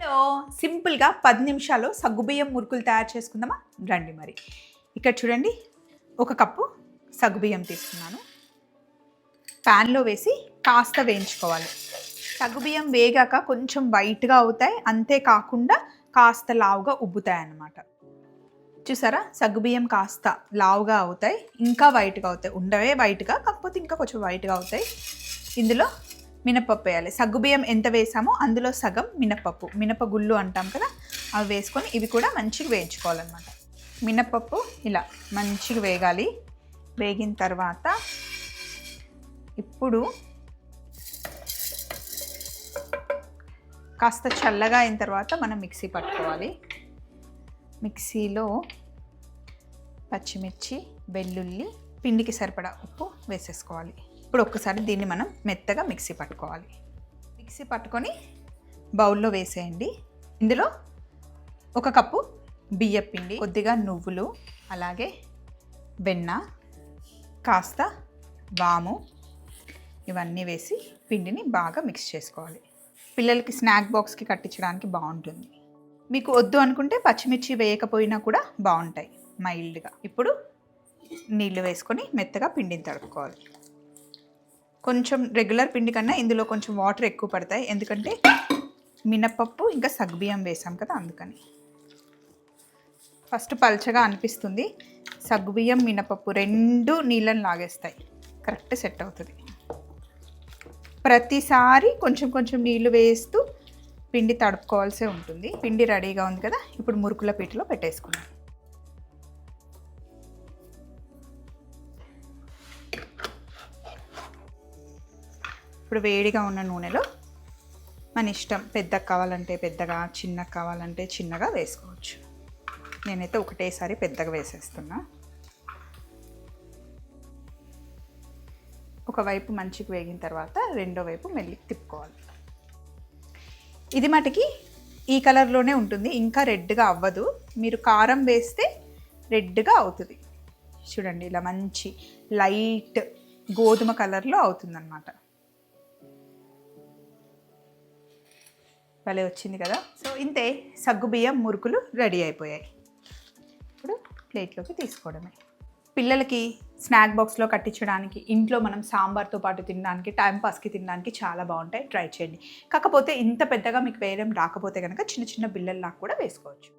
Hello. సింపుల్గా పది నిమిషాల్లో సగ్గుబియ్యం మురుకులు తయారు చేసుకుందామా? రండి మరి. ఇక్కడ చూడండి ఒక కప్పు సగ్గుబియ్యం తీసుకున్నాను. ప్యాన్లో వేసి కాస్త వేయించుకోవాలి. సగ్గుబియ్యం వేగాక కొంచెం వైట్గా అవుతాయి అంతేకాకుండా కాస్త లావుగా ఉబ్బుతాయి అన్నమాట. చూసారా? సగ్గుబియ్యం కాస్త లావుగా అవుతాయి ఇంకా వైట్గా అవుతాయి. ఉండవే వైట్గా కాకపోతే ఇంకా కొంచెం వైట్గా అవుతాయి. ఇందులో మినపప్పు వేయాలి సగ్గుబియ్యం ఎంత వేసామో అందులో సగం మినపప్పు. మినపగుళ్ళు అంటాం కదా అవి వేసుకొని ఇవి కూడా మంచిగా వేయించుకోవాలన్నమాట. మినపప్పు ఇలా మంచిగా వేగాలి. వేగిన తర్వాత ఇప్పుడు కాస్త చల్లగా అయిన తర్వాత మనం మిక్సీ పట్టుకోవాలి. మిక్సీలో పచ్చిమిర్చి వెల్లుల్లి పిండికి సరిపడా ఉప్పు వేసేసుకోవాలి. ఇప్పుడు ఒక్కసారి దీన్ని మనం మెత్తగా మిక్సీ పట్టుకోవాలి. మిక్సీ పట్టుకొని బౌల్లో వేసేయండి. ఇందులో ఒక కప్పు బియ్య పిండి కొద్దిగా నువ్వులు అలాగే వెన్న కాస్త వాము ఇవన్నీ వేసి పిండిని బాగా మిక్స్ చేసుకోవాలి. పిల్లలకి స్నాక్ బాక్స్కి కట్టించడానికి బాగుంటుంది. మీకు వద్దు అనుకుంటే పచ్చిమిర్చి వేయకపోయినా కూడా బాగుంటాయి మైల్డ్గా. ఇప్పుడు నీళ్ళు వేసుకొని మెత్తగా పిండిని తడుపుకోవాలి. కొంచెం రెగ్యులర్ పిండి కన్నా ఇందులో కొంచెం వాటర్ ఎక్కువ పడతాయి. ఎందుకంటే మినపప్పు ఇంకా సగ్బియ్యం వేసాం కదా అందుకని. ఫస్ట్ పల్చగా అనిపిస్తుంది. సగ్గుబియ్యం మినపప్పు రెండు నీళ్ళని లాగేస్తాయి. కరెక్ట్ సెట్ అవుతుంది. ప్రతిసారి కొంచెం కొంచెం నీళ్ళు వేస్తూ పిండి తడుపుకోవాల్సి ఉంటుంది. పిండి రెడీగా ఉంది కదా. ఇప్పుడు మురుకుల పీటలో పెట్టేసుకున్నాం ఇప్పుడు వేడిగా ఉన్న నూనెలో మన ఇష్టం పెద్దగా కావాలంటే పెద్దగా చిన్నగా కావాలంటే చిన్నగా వేసుకోవచ్చు. నేనైతే ఒకటేసారి పెద్దగా వేసేస్తున్నా. ఒకవైపు మంచిగా వేగిన తర్వాత రెండో వైపు మెల్లికి తిప్పుకోవాలి. ఇది మటుకి ఈ కలర్లోనే ఉంటుంది ఇంకా రెడ్గా అవ్వదు. మీరు కారం వేస్తే రెడ్గా అవుతుంది. చూడండి ఇలా మంచి లైట్ గోధుమ కలర్లో అవుతుందన్నమాట. భలే వచ్చింది కదా. సో ఇంతే సగ్గుబియ్యం మురుకులు రెడీ అయిపోయాయి. ఇప్పుడు ప్లేట్లోకి తీసుకోవడమే. పిల్లలకి స్నాక్ బాక్స్లో కట్టించడానికి ఇంట్లో మనం సాంబార్తో పాటు తినడానికి టైం పాస్కి తినడానికి చాలా బాగుంటాయి. ట్రై చేయండి. కాకపోతే ఇంత పెద్దగా మీకు వేయడం రాకపోతే కనుక చిన్న చిన్న బిల్లల్లా కూడా వేసుకోవచ్చు.